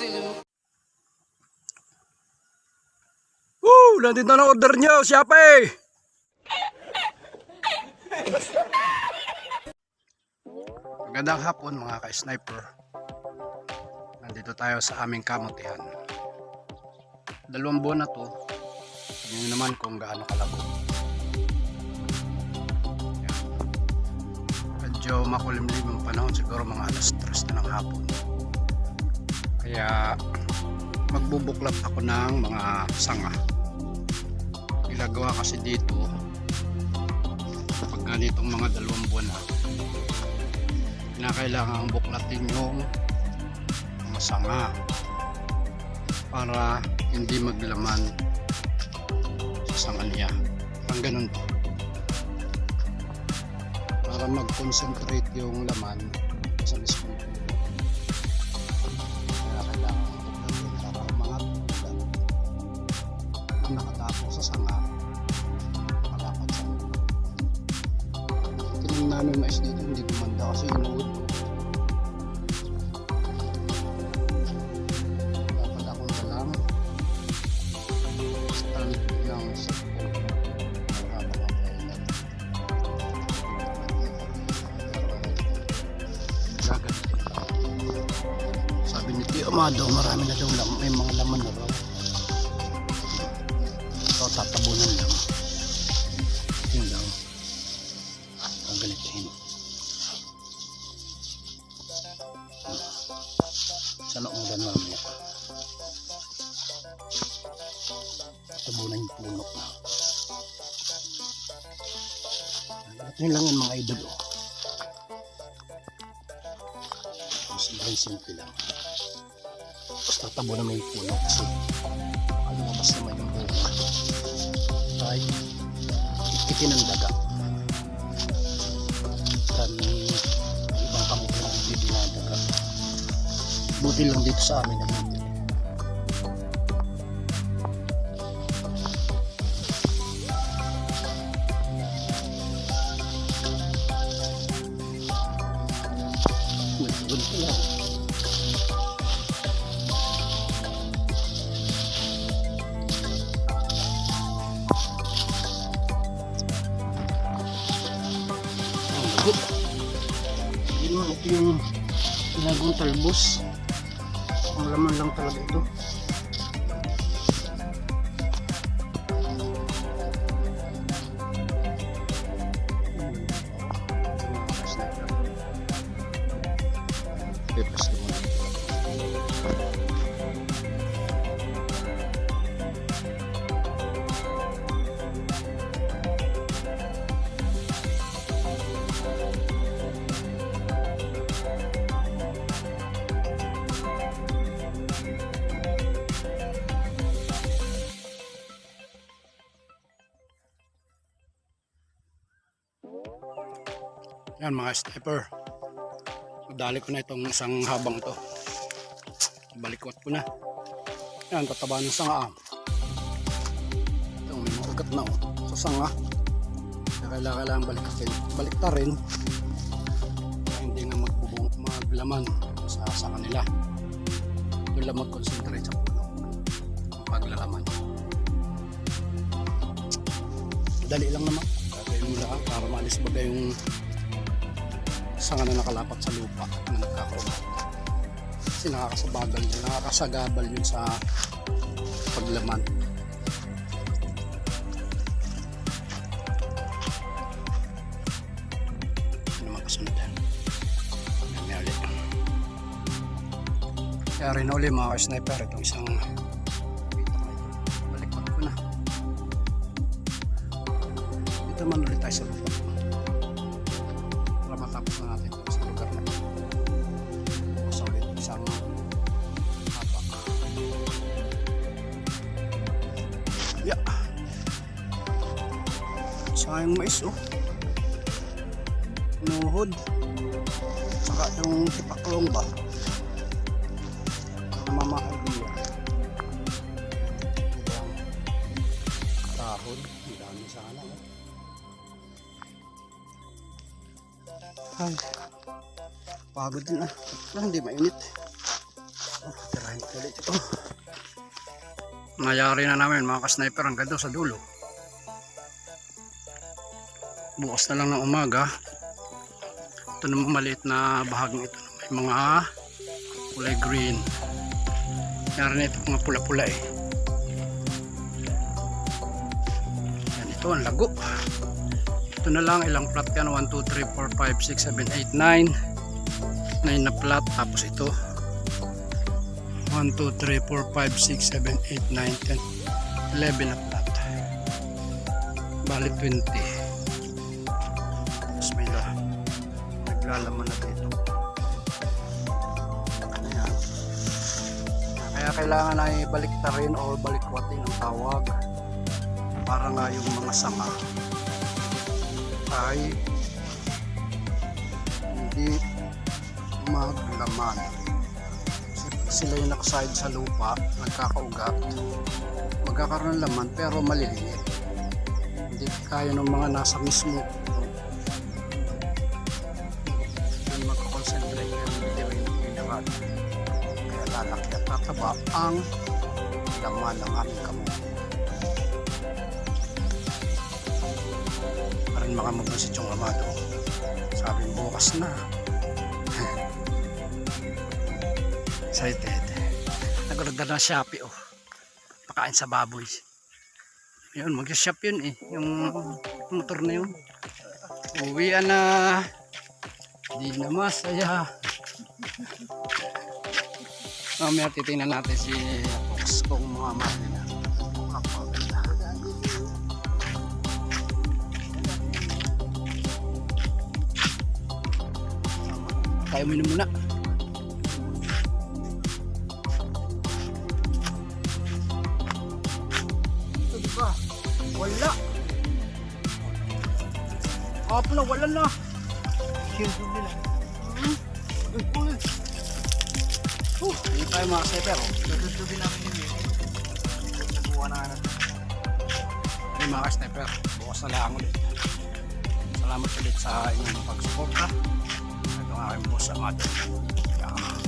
soon. Woo! Nandito na order nyo, siyape! Magandang hapon mga ka-sniper. Nandito tayo sa aming kamutihan. Dalawang buwan na to. Tingnan naman kung gaano kalabo. Medyo makulimlim yung panahon. Siguro mga alas 3 na ng hapon. Kaya magbubuklat ako ng mga sanga. Ginagawa kasi dito pag ganitong mga dalawang buwan na kinakailangan buklatin yung mga sanga para hindi maglaman sa sanga niya. Parang ganun po. Para mag-concentrate yung laman sa mismong ang nakatapos sa sanga malapad sa lupa. Tinong namin mais dito hindi gumanda kasi inuod. Dapat akong dalang stand ng. Gagalitin. Sabi ni Tio Amado, marami na daw may mga laman na raw. Tatabunan lang. Yun lang. Ang galitin. Sa noong dan mamaya. Tabunan yung puno. Ganito lang yan mga idol. Oh. Simple simple lang. Basta tabunan mo yung puno kasi lumabas naman yung bunga ay itin ang daga. Kami ibang pamilya ng hindi dinadaga buti lang dito sa amin na yung tinagong talbos. Ang laman lang talaga ito. Yan mga sniper. Dali ko na itong isang habang to. Balikwat ko na. Yan, tataba ng sanga. ah. Ito, may na oh. Sa sanga. Kaya kailangan, kailangan baliktarin. Baliktarin. Hindi nga magbubong, maglaman sa sanga nila. Doon lang mag-concentrate sa puno. Paglalaman. Dali lang naman. Gagawin mo lang para maalis bagay yung sanga na nakalapat sa lupa na nagkakaroon. Kasi nakakasabagal yun, nakakasagabal yun sa paglaman. Ano naman kasunod yan? Ulit. Kaya rin uli mga sniper itong isang baliktad ko na. Dito man ulit tayo sa lupa Sayang mais oh. Nuhod. Saka yung tipaklong ba. Namamahal niya. Ang dami sana. Oh. Ay, pagod din ah. Hindi mainit. Oh, tirahin ko Ulit ito. Nayari na namin mga ka-sniper hanggang doon sa dulo. Bukas na lang ng umaga. Ito naman maliit na bahaging ito. May mga kulay green. Yari na ito mga pula-pula eh. Yan ito ang lago. Ito na lang ilang plat yan. 1, 2, 3, 4, 5, 6, 7, 8, 9. 9 na plat. Tapos ito. 1, 2, 3, 4, 5, 6, 7, 8, 9, 10, 11 na plat. Bali 20. Naglalaman na dito. Ayan. Kaya kailangan na ibalik ta rin o balikwatin ang tawag para nga yung mga sanga ay hindi maglaman sila yung nakaside sa lupa, nagkakaugat, magkakaroon ng laman pero maliliit. Hindi kaya ng mga nasa mismo. Pinarad. Kaya lalaki at tataba ang laman ng aming kamay. Parang makamagmasit yung amado. Sabi bukas na. Excited. Nag-order na Shopee oh. Pakain sa baboy. Yun, mag-shop yun eh. Yung motor na yun. Uwian na. Di na masaya. Mamaya titingnan natin si Fox kung mga mali na. Tayo minum muna. Ito di ba? Wala. Apo na, wala na. Cellphone nila. Tayo mga setter. Oh. Tututubin namin yun eh. Nakuha na ano. Hindi mga sniper. Bukas na lang ulit. Salamat ulit sa inyong pagsuporta. Ito ang aking boss, Amado. Yeah.